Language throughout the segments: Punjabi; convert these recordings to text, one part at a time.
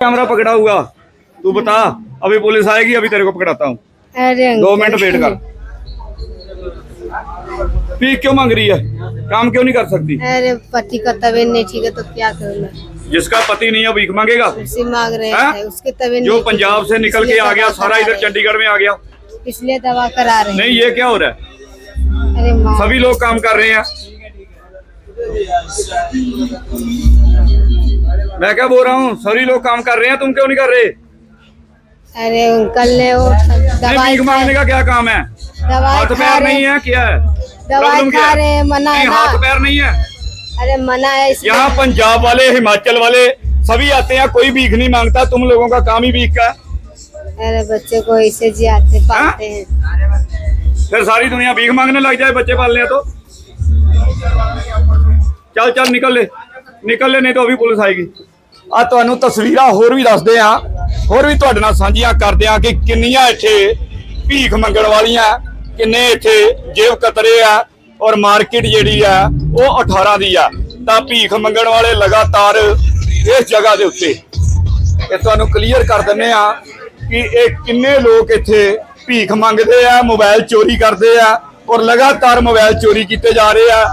कैमरा पकड़ा हुआ। तू बता अभी पुलिस आएगी अभी तेरे को पकड़ाता हूँ। दो मिनट वेट कर। पी क्यों मांग रही है? काम क्यों नहीं कर सकती? अरे पति का तबीयत नहीं ठीक है तो क्या करूँ मैं? जिसका पति नहीं है भीख मांगेगा? उसी मांग रहे हैं? हैं उसके तबीयत जो पंजाब से निकल के आ गया सारा इधर चंडीगढ़ में आ गया। इसलिए दवा करा रहे नहीं ये क्या हो रहा है? अरे सभी लोग काम कर रहे हैं। मैं क्या बोल रहा हूँ? सभी लोग काम कर रहे हैं तुम क्यों नहीं कर रहे? अरे अंकल ने वो दवाई मांगने का क्या काम है? हाथ पैर नहीं है क्या? है दवाई खा रहे मना है हाथ पैर नहीं है। अरे मना है यहाँ पंजाब वाले हिमाचल वाले सभी आते हैं कोई भीख नहीं माँगता तुम लोगों का काम ही भीख का अरे बच्चे को ऐसे जी आते हाँ? पालते हैं। फिर सारी दुनिया भीख मांगने लग जाए बच्चे पालने तो। चल चल निकल ले। ਨਿਕਲ ਨਹੀਂ ਤਾਂ ਉਹ ਵੀ ਪੁਲਿਸ ਆਏਗੀ। ਆ ਤੁਹਾਨੂੰ ਤਸਵੀਰਾਂ ਹੋਰ ਵੀ ਦੱਸਦੇ ਆ ਹੋਰ ਵੀ ਤੁਹਾਡੇ ਨਾਲ ਸਾਂਝੀਆਂ ਕਰਦੇ ਆ ਕਿ ਕਿੰਨੀਆਂ ਇੱਥੇ ਭੀਖ ਮੰਗਣ ਵਾਲੀਆਂ ਕਿੰਨੇ ਇੱਥੇ ਜੇਬ ਕਤਰੇ ਆ ਔਰ ਮਾਰਕੀਟ ਜਿਹੜੀ ਆ ਉਹ 18 ਦੀ ਆ ਤਾਂ ਭੀਖ ਮੰਗਣ ਵਾਲੇ ਲਗਾਤਾਰ ਇਸ ਜਗ੍ਹਾ ਦੇ ਉੱਤੇ। ਇਹ ਤੁਹਾਨੂੰ ਕਲੀਅਰ ਕਰ ਦਿੰਨੇ ਆ ਕਿ ਇਹ ਕਿੰਨੇ ਲੋਕ ਇੱਥੇ ਭੀਖ ਮੰਗਦੇ ਆ ਮੋਬਾਈਲ ਚੋਰੀ ਕਰਦੇ ਆ ਔਰ ਲਗਾਤਾਰ ਮੋਬਾਈਲ ਚੋਰੀ ਕੀਤੇ ਜਾ ਰਹੇ ਆ,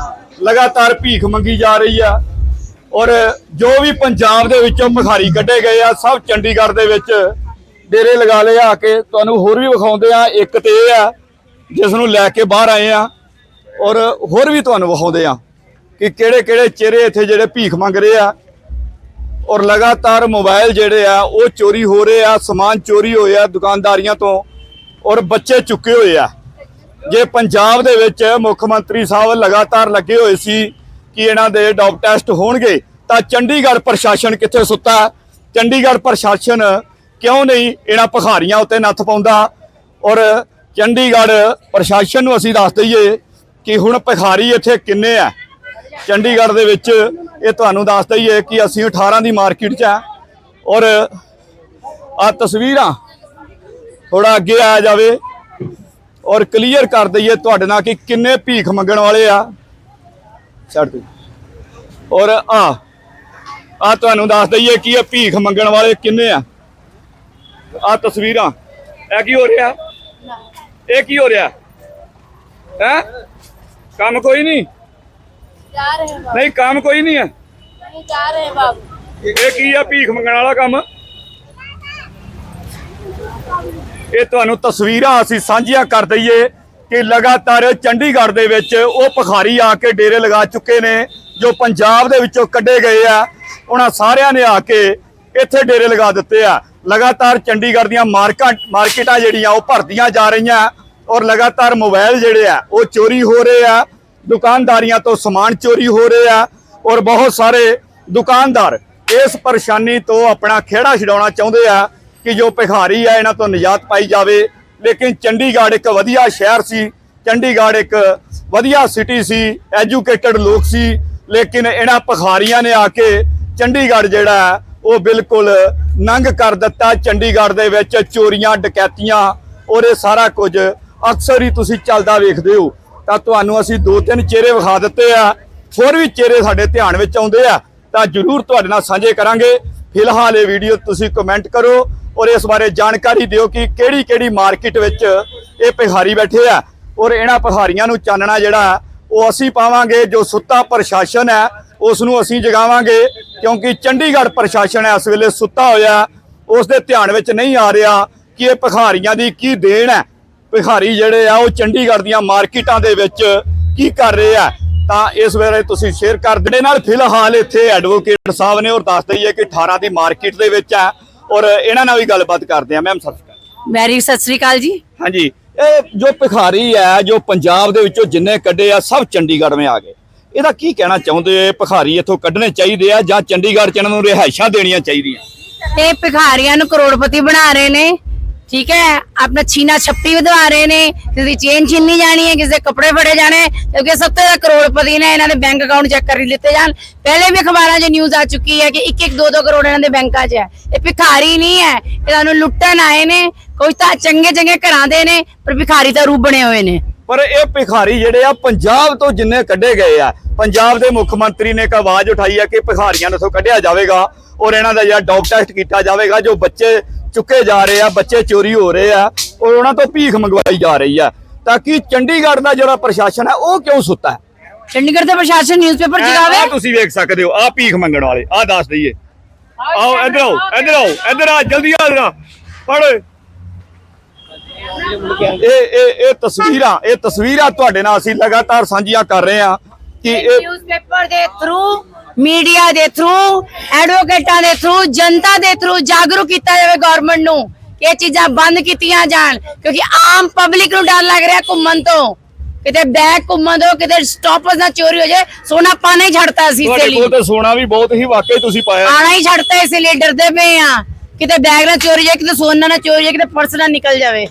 ਲਗਾਤਾਰ ਭੀਖ ਮੰਗੀ ਜਾ ਰਹੀ ਆ। ਔਰ ਜੋ ਵੀ ਪੰਜਾਬ ਦੇ ਵਿੱਚੋਂ ਭਿਖਾਰੀ ਕੱਢੇ ਗਏ ਆ, ਸਭ ਚੰਡੀਗੜ੍ਹ ਦੇ ਵਿੱਚ ਡੇਰੇ ਲਗਾ ਲਏ ਆ ਕੇ, ਤੁਹਾਨੂੰ ਹੋਰ ਵੀ ਵਿਖਾਉਂਦੇ ਆ, ਇੱਕ ਤੇ ਇਹ ਆ, ਜਿਸ ਨੂੰ ਲੈ ਕੇ ਬਾਹਰ ਆਏ ਆ, ਔਰ ਹੋਰ ਵੀ ਤੁਹਾਨੂੰ ਵਿਖਾਉਂਦੇ ਆ ਕਿ ਕਿਹੜੇ ਕਿਹੜੇ ਚਿਹਰੇ ਇੱਥੇ ਜਿਹੜੇ ਭੀਖ ਮੰਗ ਰਹੇ ਆ, ਔਰ ਲਗਾਤਾਰ ਮੋਬਾਈਲ ਜਿਹੜੇ ਆ, ਉਹ ਚੋਰੀ ਹੋ ਰਹੇ ਆ, ਸਮਾਨ ਚੋਰੀ ਹੋਇਆ ਦੁਕਾਨਦਾਰੀਆਂ ਤੋਂ, ਔਰ ਬੱਚੇ ਚੁੱਕੇ ਹੋਏ ਆ। ਜੇ ਪੰਜਾਬ ਦੇ ਵਿੱਚ ਮੁੱਖ ਮੰਤਰੀ ਸਾਹਿਬ ਲਗਾਤਾਰ ਲੱਗੇ ਹੋਏ ਸੀ ਕਿ ਇਹਨਾਂ ਦੇ ਡੌਪ ਟੈਸਟ ਹੋਣਗੇ, ਤਾਂ ਚੰਡੀਗੜ੍ਹ ਪ੍ਰਸ਼ਾਸਨ ਕਿੱਥੇ ਸੁੱਤਾ? ਚੰਡੀਗੜ੍ਹ ਪ੍ਰਸ਼ਾਸਨ ਕਿਉਂ ਨਹੀਂ ਇਹਨਾਂ ਭਿਖਾਰੀਆਂ ਉੱਤੇ ਨੱਥ ਪਾਉਂਦਾ? ਔਰ ਚੰਡੀਗੜ੍ਹ ਪ੍ਰਸ਼ਾਸਨ ਨੂੰ ਅਸੀਂ ਦੱਸ ਦਈਏ ਕਿ ਹੁਣ ਭਿਖਾਰੀ ਇੱਥੇ ਕਿੰਨੇ ਆ? ਚੰਡੀਗੜ੍ਹ ਦੇ ਵਿੱਚ ਇਹ ਤੁਹਾਨੂੰ ਦੱਸ ਦਈਏ ਕਿ ਅਸੀਂ 18 ਦੀ ਮਾਰਕੀਟ 'ਚ ਆ, ਔਰ ਆ ਤਸਵੀਰਾਂ ਥੋੜਾ ਅੱਗੇ ਆ ਜਾਵੇ ਔਰ ਕਲੀਅਰ ਕਰ ਦਈਏ ਤੁਹਾਡੇ ਨਾਲ ਕਿ ਕਿੰਨੇ ਭੀਖ ਮੰਗਣ ਵਾਲੇ ਆ। ਛੱਡ ਤੂੰ ਔਰ ਆ ਆ ਤੁਹਾਨੂੰ ਦੱਸ ਦਈਏ ਕੀ ਇਹ ਭੀਖ ਮੰਗਣ ਵਾਲੇ ਕਿੰਨੇ ਆ? ਆ ਤਸਵੀਰਾਂ। ਇਹ ਕੀ ਹੋ ਰਿਹਾ? ਇਹ ਕੀ ਹੋ ਰਿਹਾ? ਹੈ? ਕੰਮ ਕੋਈ ਨਹੀਂ? ਜਾ ਰਹੇ ਬਾਬੂ। ਨਹੀਂ ਕੰਮ ਕੋਈ ਨਹੀਂ ਹੈ। ਨਹੀਂ ਜਾ ਰਹੇ ਬਾਬੂ। ਇਹ ਕੀ ਆ ਭੀਖ ਮੰਗਣ ਵਾਲਾ ਕੰਮ? ਇਹ ਤੁਹਾਨੂੰ ਤਸਵੀਰਾਂ ਅਸੀਂ ਸਾਂਝੀਆਂ ਕਰ ਦਈਏ। ਕਿ ਲਗਾਤਾਰ ਚੰਡੀਗੜ੍ਹ ਦੇ ਵਿੱਚ ਉਹ ਭਿਖਾਰੀ ਆ ਕੇ ਡੇਰੇ ਲਗਾ ਚੁੱਕੇ ਨੇ, ਜੋ ਪੰਜਾਬ ਦੇ ਵਿੱਚੋਂ ਕੱਢੇ ਗਏ ਆ, ਉਹਨਾਂ ਸਾਰਿਆਂ ਨੇ ਆ ਕੇ ਇੱਥੇ ਡੇਰੇ ਲਗਾ ਦਿੱਤੇ ਆ। ਲਗਾਤਾਰ ਚੰਡੀਗੜ੍ਹ ਦੀਆਂ ਮਾਰਕਾਂ, ਮਾਰਕੀਟਾਂ ਜਿਹੜੀਆਂ ਉਹ ਭਰਦੀਆਂ ਜਾ ਰਹੀਆਂ ਔਰ ਲਗਾਤਾਰ ਮੋਬਾਈਲ ਜਿਹੜੇ ਆ, ਉਹ ਚੋਰੀ ਹੋ ਰਹੇ ਆ। ਦੁਕਾਨਦਾਰੀਆਂ ਤੋਂ ਸਮਾਨ ਚੋਰੀ ਹੋ ਰਹੇ ਆ ਔਰ ਬਹੁਤ ਸਾਰੇ ਦੁਕਾਨਦਾਰ ਇਸ ਪਰੇਸ਼ਾਨੀ ਤੋਂ ਆਪਣਾ ਖਿਹੜਾ ਛਡਾਉਣਾ ਚਾਹੁੰਦੇ ਆ ਕਿ ਜੋ ਭਿਖਾਰੀ ਆ, ਇਹਨਾਂ ਤੋਂ ਨਿਜਾਤ ਪਾਈ ਜਾਵੇ। ਲੇਕਿਨ ਚੰਡੀਗੜ੍ਹ ਇੱਕ ਵਧੀਆ ਸ਼ਹਿਰ ਸੀ, ਚੰਡੀਗੜ੍ਹ ਇੱਕ ਵਧੀਆ ਸਿਟੀ ਸੀ ਐਜੂਕੇਟਡ ਲੋਕ ਸੀ, ਲੇਕਿਨ ਇਹਨਾਂ ਪਖਾਰੀਆਂ ਨੇ ਆ ਕੇ ਚੰਡੀਗੜ੍ਹ ਜਿਹੜਾ ਉਹ ਬਿਲਕੁਲ ਨੰਗ ਕਰ ਦਿੱਤਾ। ਚੰਡੀਗੜ੍ਹ ਦੇ ਵਿੱਚ ਚੋਰੀਆਂ, ਡਕੈਤੀਆਂ ਔਰ ਇਹ ਸਾਰਾ ਕੁਝ ਅਕਸਰ ਹੀ ਤੁਸੀਂ ਚੱਲਦਾ ਵੇਖਦੇ ਹੋ। ਤਾਂ ਤੁਹਾਨੂੰ ਅਸੀਂ ਦੋ ਤਿੰਨ ਚਿਹਰੇ ਵਿਖਾ ਦਿੱਤੇ ਆ, ਹੋਰ ਵੀ ਚਿਹਰੇ ਸਾਡੇ ਧਿਆਨ ਵਿੱਚ ਆਉਂਦੇ ਆ। ਤਾਂ ਜਰੂਰ ਤੁਹਾਡੇ ਨਾਲ ਸਾਂਝੇ ਕਰਾਂਗੇ। ਫਿਲਹਾਲ ਇਹ ਵੀਡੀਓ ਤੁਸੀਂ ਕਮੈਂਟ ਕਰੋ। ਔਰ ਇਸ ਬਾਰੇ ਜਾਣਕਾਰੀ ਦਿਓ ਕਿ ਕਿਹੜੀ ਕਿਹੜੀ ਮਾਰਕੀਟ ਵਿੱਚ ਇਹ ਭਿਖਾਰੀ ਬੈਠੇ ਆ। ਔਰ ਇਹਨਾਂ ਭਿਖਾਰੀਆਂ ਨੂੰ ਚਾਨਣਾ ਜਿਹੜਾ, ਉਹ ਅਸੀਂ ਪਾਵਾਂਗੇ, ਜੋ ਸੁੱਤਾ ਪ੍ਰਸ਼ਾਸਨ ਹੈ ਉਸ ਨੂੰ ਅਸੀਂ ਜਗਾਵਾਂਗੇ, ਕਿਉਂਕਿ ਚੰਡੀਗੜ੍ਹ ਪ੍ਰਸ਼ਾਸਨ ਇਸ ਵੇਲੇ ਸੁੱਤਾ ਹੋਇਆ ਉਸ ਦੇ ਧਿਆਨ ਵਿੱਚ ਨਹੀਂ ਆ ਰਿਹਾ ਕਿ ਇਹ ਭਿਖਾਰੀਆਂ ਦੀ ਕੀ ਦੇਣ ਹੈ। ਭਿਖਾਰੀ ਜਿਹੜੇ ਆ, ਉਹ ਚੰਡੀਗੜ੍ਹ ਦੀਆਂ ਮਾਰਕੀਟਾਂ ਦੇ ਵਿੱਚ ਕੀ ਕਰ ਰਹੇ ਆ। ਤਾਂ ਇਸ ਵੇਲੇ ਤੁਸੀਂ ਸ਼ੇਅਰ ਕਰ ਦੇ ਨਾਲ ਫਿਲਹਾਲ ਇੱਥੇ ਐਡਵੋਕੇਟ ਸਾਹਿਬ ਨੇ ਔਰ ਦੱਸ ਦਈਏ ਕਿ 18 ਦੀ ਮਾਰਕੀਟ ਦੇ ਵਿੱਚ ਆ ਔਰ ਇਹਨਾਂ ਨਾਲ ਵੀ ਗੱਲਬਾਤ ਕਰਦੇ ਆ ਮੈਮ ਸਤਿ ਸ਼੍ਰੀ ਅਕਾਲ। ਮੈਰੀ ਸਤਿ ਸ੍ਰੀ ਅਕਾਲ ਜੀ। ਹਾਂਜੀ ਇਹ ਜੋ ਭਿਖਾਰੀ ਹੈ ਜੋ ਪੰਜਾਬ ਦੇ ਵਿੱਚੋਂ ਜਿੰਨੇ ਕੱਢੇ ਆ ਸਭ ਚੰਡੀਗੜ੍ਹ ਵਿੱਚ ਆ ਗਏ। ਇਹਦਾ ਕੀ ਕਹਿਣਾ ਚਾਹੁੰਦੇ ਭਿਖਾਰੀ ਇੱਥੋਂ ਕੱਢਣੇ ਚਾਹੀਦੇ ਆ ਜਾਂ ਚੰਡੀਗੜ੍ਹ ਚ ਇਹਨਾਂ ਨੂੰ ਰਿਹਾਇਸ਼ਾਂ ਦੇਣੀਆਂ ਚਾਹੀਦੀਆਂ? ਇਹ ਭਿਖਾਰੀਆਂ ਨੂੰ ਕਰੋੜਪਤੀ ਬਣਾ ਰਹੇ ਨੇ। ਠੀਕ ਹੈ? ਆਪਣਾ ਛੀਨਾ ਛੱਪੀ ਵਧਵਾ ਰਹੇ ਨੇ ਕਿਸੇ ਦੀ ਚੇਨ ਛੀਨੀ ਜਾਣੀ ਹੈ, ਕਿਸੇ ਦੇ ਕੱਪੜੇ ਫੜੇ ਜਾਣੇ, ਕਿਉਂਕਿ ਸਭ ਤੋਂ ਜ਼ਿਆਦਾ ਕਰੋੜਪਤੀ ਨੇ ਇਹਨਾਂ ਦੇ ਬੈਂਕ ਅਕਾਊਂਟ ਚੈੱਕ ਕਰ ਲਿੱਤੇ ਜਾਣ। ਪਹਿਲੇ ਵੀ ਅਖਬਾਰਾਂ 'ਚ ਨਿਊਜ਼ ਆ ਚੁੱਕੀ ਹੈ ਕਿ 1-1 2-2 ਕਰੋੜ ਇਹਨਾਂ ਦੇ ਬੈਂਕਾਂ 'ਚ ਹੈ। ਇਹ ਭਿਖਾਰੀ ਨਹੀਂ ਹੈ, ਇਹ ਤੁਹਾਨੂੰ ਲੁੱਟਣ ਆਏ ਨੇ, ਕੋਈ ਤਾਂ ਚੰਗੇ ਚੰਗੇ ਘਰਾਂ ਦੇ ਨੇ, ਪਰ ਭਿਖਾਰੀ ਤਾਂ ਰੂਪ ਬਣੇ ਹੋਏ ਨੇ। ਪਰ ਇਹ ਭਿਖਾਰੀ ਜਿਹੜੇ ਆ, ਪੰਜਾਬ ਤੋਂ ਜਿੰਨੇ ਕੱਢੇ ਗਏ ਆ, ਪੰਜਾਬ ਦੇ ਮੁੱਖ ਮੰਤਰੀ ਨੇ ਇੱਕ ਆਵਾਜ਼ ਉਠਾਈ ਹੈ ਕਿ ਭਿਖਾਰੀਆਂ ਨੂੰ ਇੱਥੋਂ ਕੱਢਿਆ ਜਾਵੇਗਾ ਔਰ ਇਹਨਾਂ ਦਾ ਜਿਹੜਾ ਡੌਗ ਟੈਸਟ ਕੀਤਾ ਜਾਵੇਗਾ, ਜੋ ਬੱਚੇ ਚੁੱਕੇ ਜਾ ਰਹੇ ਆ ਬੱਚੇ ਚੋਰੀ ਹੋ ਰਹੇ ਆ ਔਰ ਉਹਨਾਂ ਤੋਂ ਭੀਖ ਮੰਗਵਾਈ ਜਾ ਰਹੀ ਆ। ਤਾਂ ਕਿ ਚੰਡੀਗੜ੍ਹ ਦਾ ਜਿਹੜਾ ਪ੍ਰਸ਼ਾਸਨ ਹੈ ਉਹ ਕਿਉਂ ਸੁੱਤਾ ਹੈ? ਚੰਡੀਗੜ੍ਹ ਦੇ ਪ੍ਰਸ਼ਾਸਨ ਨਿਊਜ਼ਪੇਪਰ ਆਹ ਜਗਾਵੇ ਤੁਸੀਂ ਵੇਖ ਸਕਦੇ ਹੋ ਆਹ ਭੀਖ ਮੰਗਣ ਵਾਲੇ ਆਹ ਦੱਸ ਦਈਏ। ਆਓ ਇੱਧਰ ਆਓ ਇੱਧਰ ਆਓ ਇੱਧਰ ਆ ਜਲਦੀ ਆ ਜਰਾ ਪੜ ਇਹ ਇਹ ਇਹ ਤਸਵੀਰਾਂ ਇਹ ਤਸਵੀਰਾਂ ਤੁਹਾਡੇ ਨਾਲ ਅਸੀਂ ਲਗਾਤਾਰ ਸਾਂਝੀਆਂ ਕਰ ਰਹੇ ਹਾਂ ਕਿ ਇਹ ਨਿਊਜ਼ਪੇਪਰ ਦੇ ਥਰੂ ਮੀਡੀਆ ਦੇ ਥਰੂ ਐਡਵੋਕੇਟਾਂ ਦੇ ਥਰੂ ਜਨਤਾ ਦੇ ਥਰੂ ਜਾਗਰੂਕ ਕੀਤਾ ਜਾਵੇ ਗਵਰਨਮੈਂਟ ਨੂੰ ਕਿ ਇਹ ਚੀਜ਼ਾਂ ਬੰਦ ਕੀਤੀਆਂ ਜਾਣ ਕਿਉਂਕਿ ਆਮ ਪਬਲਿਕ ਨੂੰ ਡਰ ਲੱਗ ਰਿਹਾ ਘੁੰਮਣ ਤੋਂ। ਕਿਤੇ ਬੈਗ ਘੁੰਮਣ ਤੋਂ ਕਿਤੇ ਸਟਾਪਸ ਨਾ ਚੋਰੀ ਹੋ ਜਾਏ ਸੋਨਾ ਪਾਣਾ ਹੀ ਛੱਡਤਾ ਸੀ ਇਸੇ ਤੁਹਾਡੇ ਲਈ। ਕੋਲ ਤੇ ਸੋਨਾ ਵੀ ਬਹੁਤ ਹੀ ਵਾਕਈ ਤੁਸੀਂ ਪਾਇਆ। ਆਣਾ ਹੀ ਛੱਡਤਾ ਇਸੇ ਲਈ ਡਰਦੇ ਪਏ ਆ। ਕਿਤੇ ਬੈਗ ਨਾ ਚੋਰੀ ਜਾਏ ਕਿਤੇ ਸੋਨਾ ਨਾ ਚੋਰੀ ਜਾਏ ਕਿਤੇ ਪਰਸ ਨਾ ਨਿਕਲ ਜਾਵੇ।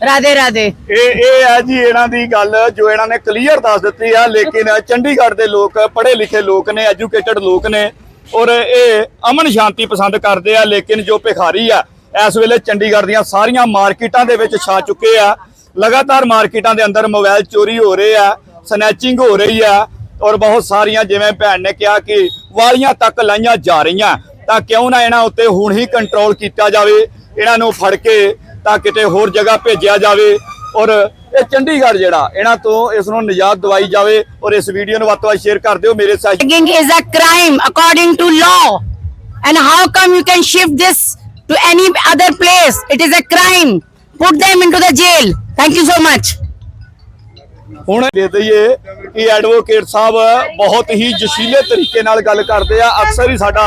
ਰਾਦੇ ਰਾਦੇ ਇਹ ਇਹ ਹੈ ਜੀ ਇਹਨਾਂ ਦੀ ਗੱਲ ਜੋ ਇਹਨਾਂ ਨੇ ਕਲੀਅਰ ਦੱਸ ਦਿੱਤੀ ਆ, ਲੇਕਿਨ ਚੰਡੀਗੜ੍ਹ ਦੇ ਲੋਕ ਪੜ੍ਹੇ ਲਿਖੇ ਲੋਕ ਨੇ ਐਜੂਕੇਟਡ ਲੋਕ ਨੇ, ਔਰ ਇਹ ਅਮਨ ਸ਼ਾਂਤੀ ਪਸੰਦ ਕਰਦੇ ਆ, ਲੇਕਿਨ ਜੋ ਭਿਖਾਰੀ ਆ, ਇਸ ਵੇਲੇ ਚੰਡੀਗੜ੍ਹ ਦੀਆਂ ਸਾਰੀਆਂ ਮਾਰਕੀਟਾਂ ਦੇ ਵਿੱਚ ਛਾ ਚੁੱਕੇ ਆ। ਲਗਾਤਾਰ ਮਾਰਕੀਟਾਂ ਦੇ ਅੰਦਰ ਮੋਬਾਈਲ ਚੋਰੀ ਹੋ ਰਹੇ ਆ ਸਨੈਚਿੰਗ ਹੋ ਰਹੀ ਆ, ਔਰ ਬਹੁਤ ਸਾਰੀਆਂ ਜਿਵੇਂ ਭੈਣ ਨੇ ਕਿਹਾ ਕਿ ਵਾਲੀਆਂ ਤੱਕ ਲਾਈਆਂ ਜਾ ਰਹੀਆਂ, ਤਾਂ ਕਿਉਂ ਨਾ ਇਹਨਾਂ ਉੱਤੇ ਹੁਣ ਹੀ ਕੰਟਰੋਲ ਕੀਤਾ ਜਾਵੇ। ਇਹਨਾਂ ਨੂੰ ਫੜ ਕੇ ਤਾਂ ਕਿਤੇ ਹੋਰ ਜਗ੍ਹਾ ਭੇਜਿਆ ਜਾਵੇ ਔਰ ਇਹ ਚੰਡੀਗੜ੍ਹ ਜਿਹੜਾ ਇਹਨਾਂ ਤੋਂ ਇਸ ਨੂੰ ਨਿਜਾਤ ਦਵਾਈ ਜਾਵੇ ਔਰ ਇਸ ਵੀਡੀਓ ਨੂੰ ਵੱਧ ਤੋਂ ਵੱਧ ਸ਼ੇਅਰ ਕਰ ਦਿਓ ਮੇਰੇ ਸਾਥ Begging is a crime according to law. And how come you can shift this to any other place? It is a crime. Put them into the jail. Thank you so much. ਹੁਣ ਦੇ ਦਈਏ ਕਿ ਐਡਵੋਕੇਟ ਸਾਹਿਬ ਬਹੁਤ ਹੀ ਜਸ਼ੀਲੇ ਤਰੀਕੇ ਨਾਲ ਗੱਲ ਕਰਦੇ ਆ ਅਕਸਰ ਹੀ ਸਾਡਾ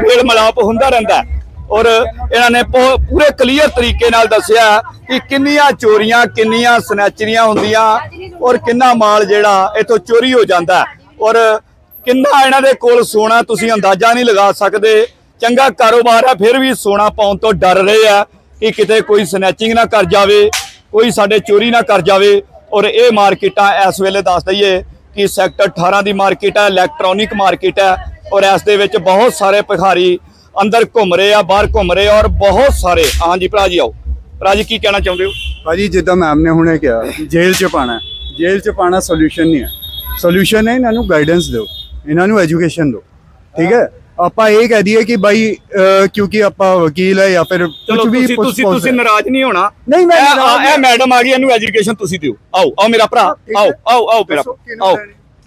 ਮੇਲ ਮਲਾਪ ਹੁੰਦਾ ਰਹਿੰਦਾ ਹੈ। ਔਰ ਇਹਨਾਂ ਨੇ ਪੂ- ਪੂਰੇ ਕਲੀਅਰ ਤਰੀਕੇ ਨਾਲ ਦੱਸਿਆ ਕਿ ਕਿੰਨੀਆਂ ਚੋਰੀਆਂ, ਕਿੰਨੀਆਂ ਸਨੈਚਰੀਆਂ ਹੁੰਦੀਆਂ ਔਰ ਕਿੰਨਾ ਮਾਲ ਜਿਹੜਾ ਇਥੋਂ ਚੋਰੀ ਹੋ ਜਾਂਦਾ। ਔਰ ਕਿੰਨਾ ਇਹਨਾਂ ਦੇ ਕੋਲ ਸੋਨਾ ਤੁਸੀਂ ਅੰਦਾਜ਼ਾ ਨਹੀਂ ਲਗਾ ਸਕਦੇ। ਚੰਗਾ ਕਾਰੋਬਾਰ ਹੈ ਫਿਰ ਵੀ ਸੋਨਾ ਪਾਉਣ ਤੋਂ ਡਰ ਰਹੇ ਆ ਕਿ ਕਿਤੇ ਕੋਈ ਸਨੈਚਿੰਗ ਨਾ ਕਰ ਜਾਵੇ, ਕੋਈ ਸਾਡੇ ਚੋਰੀ ਨਾ ਕਰ ਜਾਵੇ। ਔਰ ਇਹ ਮਾਰਕੀਟਾਂ ਇਸ ਵੇਲੇ ਦੱਸ ਦਈਏ ਕਿ ਸੈਕਟਰ 18 ਦੀ ਮਾਰਕੀਟ ਹੈ ਇਲੈਕਟ੍ਰੋਨਿਕ ਮਾਰਕੀਟ ਹੈ ਔਰ ਇਸ ਦੇ ਵਿੱਚ ਬਹੁਤ ਸਾਰੇ ਭਿਖਾਰੀ ਅੰਦਰ ਘੁੰਮ ਰਹੇ ਆ ਬਾਹਰ ਘੁੰਮ ਰਹੇ ਔਰ ਬਹੁਤ ਸਾਰੇ। ਹਾਂਜੀ ਭਰਾ ਜੀ ਆਓ। ਭਰਾ ਜੀ ਕੀ ਕਹਿਣਾ ਚਾਹੁੰਦੇ ਹੋ? ਭਾਜੀ ਜਿੱਦਾਂ ਮੈਮ ਨੇ ਹੁਣੇ ਕਿਹਾ ਜੇਲ੍ਹ 'ਚ ਪਾਣਾ। ਜੇਲ੍ਹ 'ਚ ਪਾਣਾ ਸੋਲੂਸ਼ਨ ਨਹੀਂ ਹੈ। ਸੋਲੂਸ਼ਨ ਹੈ ਇਹਨਾਂ ਨੂੰ ਗਾਈਡੈਂਸ ਦਿਓ। ਇਹਨਾਂ ਨੂੰ ਐਜੂਕੇਸ਼ਨ ਦਿਓ। ਠੀਕ ਹੈ? ਆਪਾਂ ਇਹ ਕਹਿ ਦਈਏ ਕਿ ਅਹ, ਕਿਉਂਕਿ ਆਪਾਂ ਵਕੀਲ ਹੈ ਜਾਂ ਫਿਰ ਕੁਝ ਵੀ ਤੁਸੀਂ ਤੁਸੀਂ। ਨਾਰਾਜ਼ ਨਹੀਂ ਹੋਣਾ। ਨਹੀਂ, ਮੈਂ ਇਹ-। ਮੈਡਮ ਆ ਗਈ ਇਹਨੂੰ ਐਜੂਕੇਸ਼ਨ ਤੁਸੀਂ ਦਿਓ। ਆਓ ਆਓ ਮੇਰਾ ਭਰਾ ਆਓ। ਆਓ ਆਓ ਮੇਰਾ ਆਓ?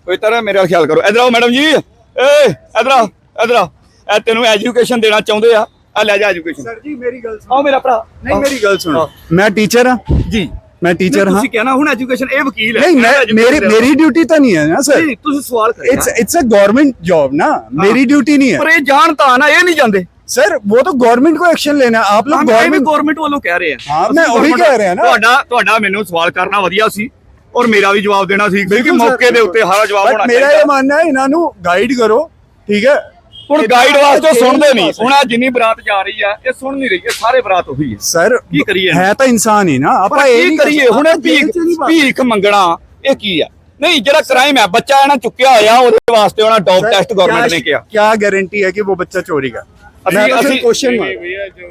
ਕੋਈ ਤਰ੍ਹਾਂ ਮੇਰਾ ਖਿਆਲ ਕਰੋ। ਇਧਰ ਆਓ ਮੈਡਮ ਜੀ। ਏ ਇਧਰ ਆ ਇਧਰ ਆ। ਇਹ ਤੈਨੂੰ ਐਜੂਕੇਸ਼ਨ ਦੇਣਾ ਚਾਹੁੰਦੇ ਆ। ਆ ਲੈ ਜਾ ਐਜੂਕੇਸ਼ਨ ਸਰ ਜੀ ਮੇਰੀ ਗੱਲ ਸੁਣੋ। ਆਓ ਮੇਰਾ ਭਰਾ। ਨਹੀਂ ਮੇਰੀ ਗੱਲ ਸੁਣੋ। ਮੈਂ ਟੀਚਰ ਹਾਂ। ਜੀ। ਮੈਂ ਟੀਚਰ ਹਾਂ। ਤੁਸੀਂ ਕਹਿਣਾ ਹੁਣ ਐਜੂਕੇਸ਼ਨ ਇਹ ਵਕੀਲ ਹੈ। ਨਹੀਂ ਮੈਂ ਮੇਰੀ ਮੇਰੀ ਡਿਊਟੀ ਤਾਂ ਨਹੀਂ ਹੈ ਨਾ ਸਰ ਤੁਸੀਂ ਸਵਾਲ ਕਰਿਆ it's it's a government job ਨਾ। ਮੇਰੀ ਡਿਊਟੀ ਨਹੀਂ ਹੈ। ਪਰ ਇਹ ਜਾਣ ਨਾ ਇਹ ਨਹੀਂ ਜਾਂਦੇ। सर वो तो गवर्नमेंट को एक्शन लेना आप लोग गवर्नमेंट गवर्नमेंट वालों कह रहे हैं हाँ मैं वही कह रहे ਤੁਹਾਡਾ ਤੁਹਾਡਾ ਮੈਨੂੰ ਸਵਾਲ ਕਰਨਾ ਵਧੀਆ ਸੀ। ਔਰ ਮੇਰਾ ਵੀ ਜਵਾਬ ਦੇਣਾ ਸੀ। ਕਿਉਂਕਿ ਮੌਕੇ ਦੇ ਉੱਤੇ ਹਰ ਜਵਾਬ ਹੋਣਾ ਚਾਹੀਦਾ। ਮੇਰਾ ਇਹ ਮੰਨਣਾ ਹੈ ਇਹਨਾਂ ਨੂੰ ਗਾਈਡ ਕਰੋ। ਠੀਕ ਹੈ? ਹੁਣ ਇਹ ਗਾਈਡ ਤਾਂ ਵਾਸਤੇ change ਸੁਣਦੇ ਨਹੀਂ ਨਹੀਂ ਹੁਣ ਆ ਜਿੰਨੀ ਬਰਾਤ ਜਾ ਰਹੀ ਆ ਇਹ ਸੁਣ ਨਹੀਂ ਰਹੀ ਇਹ ਸਾਰੇ ਬਰਾਤ ਉਹੀ ਹੈ सर ਕੀ ਕਰੀਏ है तो इंसान ही ना ਪਰ ਆਪਾਂ ਇਹ ਕੀ ਨਹੀਂ ਕਰੀਏ ਹੁਣ ਇਹ ਭੀਖ ਭੀਖ ਮੰਗਣਾ ਇਹ ਕੀ ਆ ਨਹੀਂ ਜਿਹੜਾ ਕ੍ਰਾਈਮ ਹੈ ਬੱਚਾ ਇਹਨਾਂ ਚੁੱਕਿਆ ਹੋਇਆ ਉਹਦੇ ਵਾਸਤੇ ਉਹਨਾਂ ਡੌਗ ਟੈਸਟ ਗਵਰਨਮੈਂਟ ਨੇ ਕਿਹਾ क्या गारंटी है कि वो बच्चा चोरी का ਅਸੀਂ- मैं तो ਅਸੀਂ- सिर्फ क्वेश्चन नहीं भैया जो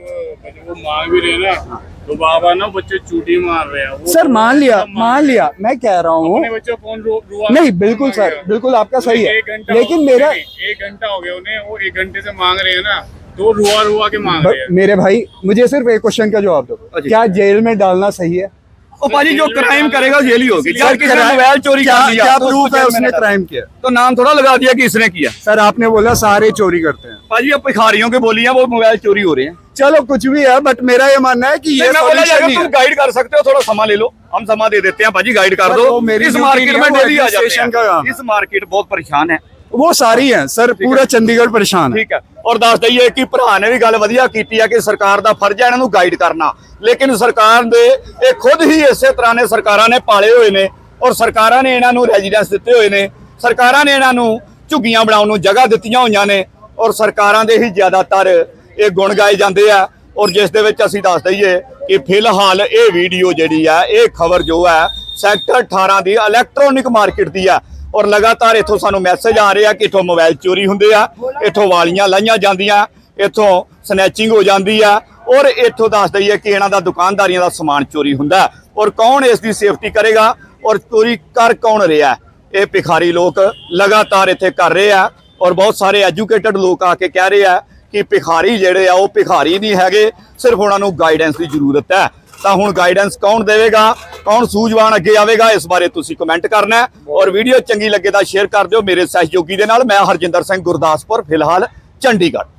वो मांग भी रहे ना तो बाबा ना बच्चे चूटी मार रहे हैं। सर तो मान लिया मान लिया मैं कह रहा हूँ। बच्चे फ़ोन रो, रुआ नहीं बिल्कुल सर बिल्कुल आपका सही है। एक घंटा लेकिन मेरा एक घंटा हो गया उन्हें वो एक घंटे से मांग रहे हैं ना तो रुआ रुआ के मांग रहे हैं। मेरे भाई मुझे सिर्फ़ एक क्वेश्चन का जवाब दो। क्या जेल में डालना सही है? ਉਹ भाजी जो क्राइम करेगा जेल ही होगी यार किसी ने मोबाइल चोरी कर लिया क्या प्रूफ है उसने क्राइम किया तो नाम थोड़ा लगा दिया कि इसने किया सर आपने बोला सारे चोरी करते हैं भाजी अब भिखारियों के बोली है वो मोबाइल चोरी हो रहे हैं चलो कुछ भी है बट मेरा ये मानना है कि ये मैं बोला यार तुम गाइड कर सकते हो थोड़ा समा ले लो हम समा दे देते हैं भाजी गाइड कर दो इस मार्केट में डेली आ जाते हैं इस मार्केट बहुत परेशान है ਉਹ ਸਾਰੀ ਹੈ ਸਰ ਪੂਰਾ ਚੰਡੀਗੜ੍ਹ ਪਰੇਸ਼ਾਨ ਠੀਕ ਹੈ ਔਰ ਦੱਸ ਦਈਏ ਕਿ ਭਰਾ ਨੇ ਵੀ ਗੱਲ ਵਧੀਆ ਕੀਤੀ ਹੈ ਕਿ ਸਰਕਾਰ ਦਾ ਫਰਜ਼ ਹੈ ਇਹਨਾਂ ਨੂੰ ਗਾਈਡ ਕਰਨਾ ਲੇਕਿਨ ਸਰਕਾਰ ਦੇ ਇਹ ਖੁਦ ਹੀ ਇਸੇ ਤਰ੍ਹਾਂ ਨੇ ਸਰਕਾਰਾਂ ਨੇ ਪਾਲੇ ਹੋਏ ਨੇ ਔਰ ਸਰਕਾਰਾਂ ਨੇ ਇਹਨਾਂ ਨੂੰ ਰੈਜ਼ੀਡੈਂਸ ਦਿੱਤੇ ਹੋਏ ਨੇ ਸਰਕਾਰਾਂ ਨੇ ਇਹਨਾਂ ਨੂੰ ਝੁੱਗੀਆਂ ਬਣਾਉਣ ਨੂੰ ਜਗ੍ਹਾ ਦਿੱਤੀਆਂ ਹੋਈਆਂ ਨੇ ਔਰ ਸਰਕਾਰਾਂ ਦੇ ਹੀ ਜ਼ਿਆਦਾਤਰ ਇਹ ਗੁਣ ਗਾਏ ਜਾਂਦੇ ਆ ਔਰ ਜਿਸ ਦੇ ਵਿੱਚ ਅਸੀਂ ਦੱਸ ਦਈਏ ਕਿ ਫਿਲਹਾਲ ਇਹ ਵੀਡੀਓ ਜਿਹੜੀ ਆ ਇਹ ਖਬਰ ਜੋ ਹੈ ਸੈਕਟਰ 18 ਦੀ ਇਲੈਕਟ੍ਰੋਨਿਕ ਮਾਰਕੀਟ ਦੀ ਆ ਔਰ ਲਗਾਤਾਰ ਇੱਥੋਂ ਸਾਨੂੰ ਮੈਸੇਜ ਆ ਰਹੇ ਆ ਕਿ ਇੱਥੋਂ ਮੋਬਾਈਲ ਚੋਰੀ ਹੁੰਦੇ ਆ, ਇੱਥੋਂ ਵਾਲੀਆਂ ਲਾਈਆਂ ਜਾਂਦੀਆਂ, ਇੱਥੋਂ ਸਨੈਚਿੰਗ ਹੋ ਜਾਂਦੀ ਆ, ਔਰ ਇੱਥੋਂ ਦੱਸ ਦਈਏ ਕਿ ਇਹਨਾਂ ਦਾ ਦੁਕਾਨਦਾਰੀਆਂ ਦਾ ਸਮਾਨ ਚੋਰੀ ਹੁੰਦਾ। ਔਰ ਕੌਣ ਇਸ ਦੀ ਸੇਫਟੀ ਕਰੇਗਾ? ਔਰ ਚੋਰੀ ਕਰ ਕੌਣ ਰਿਹਾ? ਇਹ ਭਿਖਾਰੀ ਲੋਕ ਲਗਾਤਾਰ ਇੱਥੇ ਕਰ ਰਹੇ ਆ, ਔਰ ਬਹੁਤ ਸਾਰੇ ਐਜੂਕੇਟਡ ਲੋਕ ਆ ਕੇ ਕਹਿ ਰਹੇ ਆ ਕਿ ਭਿਖਾਰੀ ਜਿਹੜੇ ਆ, ਉਹ ਭਿਖਾਰੀ ਨਹੀਂ ਹੈਗੇ, ਸਿਰਫ ਉਹਨਾਂ ਨੂੰ ਗਾਈਡੈਂਸ ਦੀ ਜ਼ਰੂਰਤ ਹੈ। ਤਾਂ ਹੁਣ ਗਾਈਡੈਂਸ ਕੌਣ ਦੇਵੇਗਾ? ਕੌਣ ਸੂਝਵਾਨ ਅੱਗੇ ਆਵੇਗਾ? ਇਸ ਬਾਰੇ ਤੁਸੀਂ ਕਮੈਂਟ ਕਰਨਾ ਔਰ ਵੀਡੀਓ ਚੰਗੀ ਲੱਗੇ ਤਾਂ ਸ਼ੇਅਰ ਕਰ ਦਿਓ ਮੇਰੇ ਸਹਿਯੋਗੀ ਦੇ ਨਾਲ। ਮੈਂ ਹਰਜਿੰਦਰ ਸਿੰਘ, ਗੁਰਦਾਸਪੁਰ, ਫਿਲਹਾਲ ਚੰਡੀਗੜ੍ਹ।